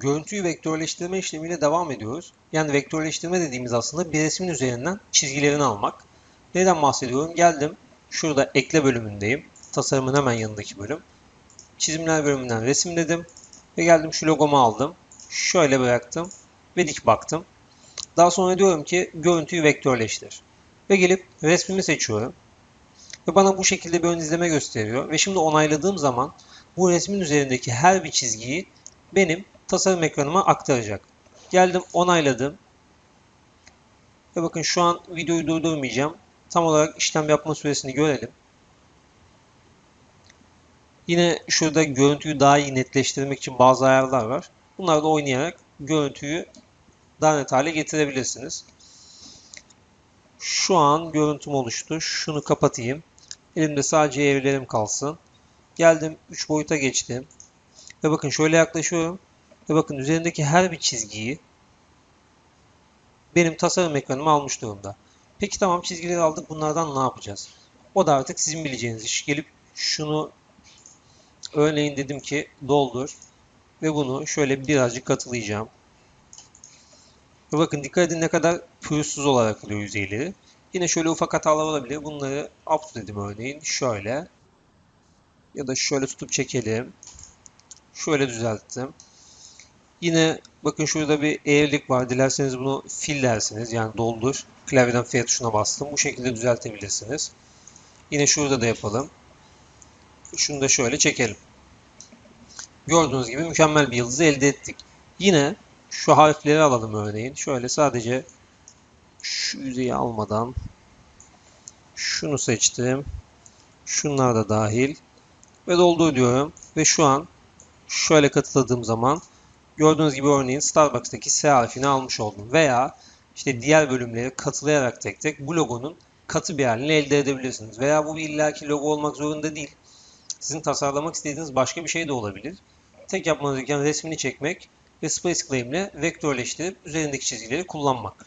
görüntüyü vektörleştirme işlemiyle devam ediyoruz. Yani vektörleştirme dediğimiz aslında bir resmin üzerinden çizgilerini almak. Neden bahsediyorum? Geldim. Şurada ekle bölümündeyim. Tasarımın hemen yanındaki bölüm. Çizimler bölümünden resim dedim. Ve geldim şu logomu aldım. Şöyle bıraktım. Ve dik baktım. Daha sonra diyorum ki görüntüyü vektörleştir. Ve gelip resmimi seçiyorum. Ve bana bu şekilde bir ön izleme gösteriyor. Ve şimdi onayladığım zaman bu resmin üzerindeki her bir çizgiyi benim tasarım ekranıma aktaracak. Geldim onayladım. Ve bakın şu an videoyu durdurmayacağım. Tam olarak işlem yapma süresini görelim. Yine şurada görüntüyü daha iyi netleştirmek için bazı ayarlar var. Bunlarla oynayarak görüntüyü daha net hale getirebilirsiniz. Şu an görüntüm oluştu. Şunu kapatayım. Elimde sadece evlerim kalsın. Geldim 3 boyuta geçtim. Ve bakın şöyle yaklaşıyorum. Ve bakın üzerindeki her bir çizgiyi benim tasarım ekranıma almış durumda. Peki tamam çizgileri aldık. Bunlardan ne yapacağız? O da artık sizin bileceğiniz iş. Gelip şunu örneğin dedim ki doldur. Ve bunu şöyle birazcık katılayacağım. Ve bakın dikkat edin ne kadar pürüzsüz olarak alıyor yüzeyleri. Yine şöyle ufak hatalar olabilir. Bunları up dedim örneğin. Şöyle. Ya da şöyle tutup çekelim. Şöyle düzelttim. Yine bakın şurada bir eğrilik var. Dilerseniz bunu fill dersiniz. Yani doldur. Klavyeden F tuşuna bastım. Bu şekilde düzeltebilirsiniz. Yine şurada da yapalım. Şunu da şöyle çekelim. Gördüğünüz gibi mükemmel bir yıldızı elde ettik. Yine şu harfleri alalım örneğin. Şöyle sadece şu yüzeyi almadan şunu seçtim. Şunlar da dahil. Ve doldur diyorum. Ve şu an şöyle katıladığım zaman gördüğünüz gibi örneğin Starbucks'taki S harfini almış oldum. Veya işte diğer bölümleri katılayarak tek tek bu logonun katı bir halini elde edebilirsiniz. Veya bu bir illaki logo olmak zorunda değil. Sizin tasarlamak istediğiniz başka bir şey de olabilir. Tek yapmanız gereken resmini çekmek ve Space Claim ile vektörleştirip üzerindeki çizgileri kullanmak.